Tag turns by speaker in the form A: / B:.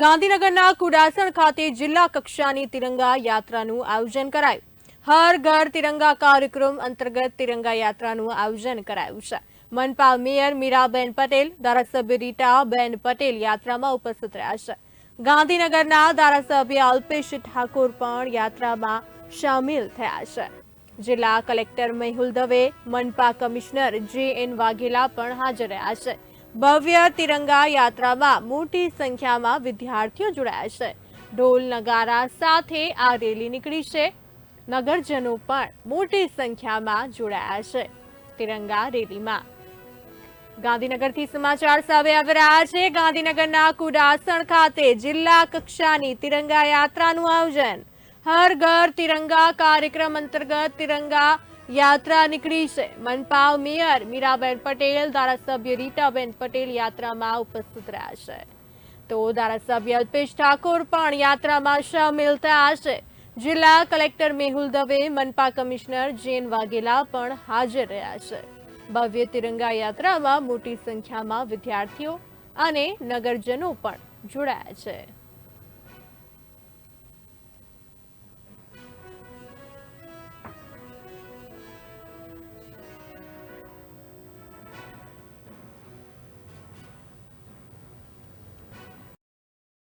A: ગાંધીનગરના કુડાસણ ખાતે જિલ્લા કક્ષાની તિરંગા યાત્રાનું આયોજન કરાયું. હર ઘર તિરંગા કાર્યક્રમ અંતર્ગત તિરંગા યાત્રાનું આયોજન કરાયું છે. મનપા મેયર મીરાબેન પટેલ, ધારાસભ્ય રીટાબેન પટેલ યાત્રામાં ઉપસ્થિત રહ્યા છે. ગાંધીનગરના ધારાસભ્ય અલ્પેશ ઠાકોર પણ યાત્રામાં સામેલ થયા છે. જિલ્લા કલેક્ટર મેહુલ દવે, મનપા કમિશનર જે એન વાઘેલા પણ હાજર રહ્યા છે. ભવ્ય તિરંગા યાત્રામાં મોટી સંખ્યામાં વિદ્યાર્થીઓ જોડાયા છે. ઢોલ નગારા સાથે આ રેલી નીકળી છે. નગરજનો પણ મોટી સંખ્યામાં જોડાયા છે તિરંગા રેલીમાં. ગાંધીનગરથી સમાચાર સામે આવી રહ્યા છે. ગાંધીનગરના કુડાસણ ખાતે જિલ્લા કક્ષાની તિરંગા યાત્રાનું આયોજન. હર ઘર તિરંગા કાર્યક્રમ અંતર્ગત તિરંગા યાત્રા નીકળી છે. મનપાવ મેયર મીરાબેન પટેલ, ધારાસભ્ય રીટાબેન પટેલ યાત્રામાં ઉપસ્થિત રહ્યા છે. તો ધારાસભ્ય અલ્પેશ ઠાકોર પણ યાત્રામાં સામેલ થયા છે. જિલ્લા કલેક્ટર મેહુલ દવે, મનપા કમિશનર જેન વાઘેલા પણ હાજર રહ્યા છે. ભવ્ય તિરંગા યાત્રામાં મોટી સંખ્યામાં વિદ્યાર્થીઓ અને નગરજનો પણ જોડાયા છે.